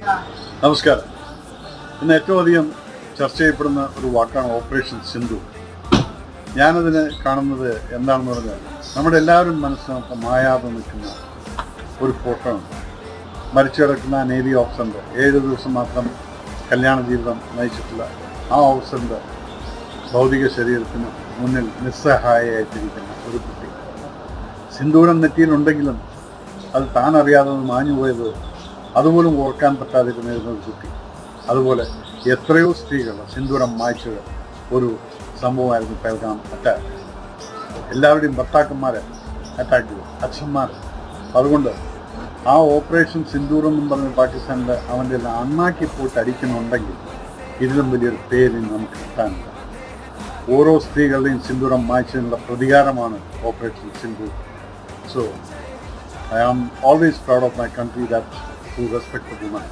നമസ്കാരം. ഇന്ന് ഏറ്റവും അധികം ചർച്ച ചെയ്യപ്പെടുന്ന ഒരു വാക്കാണ് ഓപ്പറേഷൻ സിന്ധു. ഞാനതിന് കാണുന്നത് എന്താണെന്ന് പറഞ്ഞാൽ നമ്മുടെ എല്ലാവരും മനസ്സിനകത്ത് മായാതെ നിൽക്കുന്ന ഒരു ഫോട്ടോ ഉണ്ട് മരിച്ചു കിടക്കുന്ന നേവി ഓഫീസറിന്റെ ഏഴ് ദിവസം മാത്രം കല്യാണ ജീവിതം നയിച്ചിട്ടുള്ള ആ ഓഫീസറിന്റെ ഭൗതിക ശരീരത്തിന് മുന്നിൽ നിസ്സഹായയായിട്ടിരിക്കുന്ന ഒരു കുട്ടി. സിന്ദൂരം നെറ്റിയിലുണ്ടെങ്കിലും അത് ഒന്ന് മാഞ്ഞു പോയത് അതുപോലും ഓർക്കാൻ പറ്റാതിരുന്ന ഒരു കുട്ടി അതുപോലെ എത്രയോ സ്ത്രീകൾ സിന്ദൂരം മായ്ച്ചത് ഒരു സംഭവമായിരുന്നു പേൽഗാം അറ്റാക്ക്. എല്ലാവരുടെയും ഭർത്താക്കന്മാരെ അറ്റാക്ക് ചെയ്തു അച്ഛന്മാർ അതുകൊണ്ട് ആ ഓപ്പറേഷൻ സിന്ദൂരം എന്നും പറഞ്ഞ് പാകിസ്ഥാനിൽ അവന്റെ അണ്ണാക്കി പോയിട്ട് അടിക്കുന്നുണ്ടെങ്കിൽ ഇതിലും വലിയൊരു പേര് നമുക്ക് കിട്ടാനില്ല. ഓരോ സ്ത്രീകളുടെയും സിന്ദൂരം മായ്ച്ചതിനുള്ള പ്രതികാരമാണ് operation Sindoor. So I am always proud of my country that un respecto humano.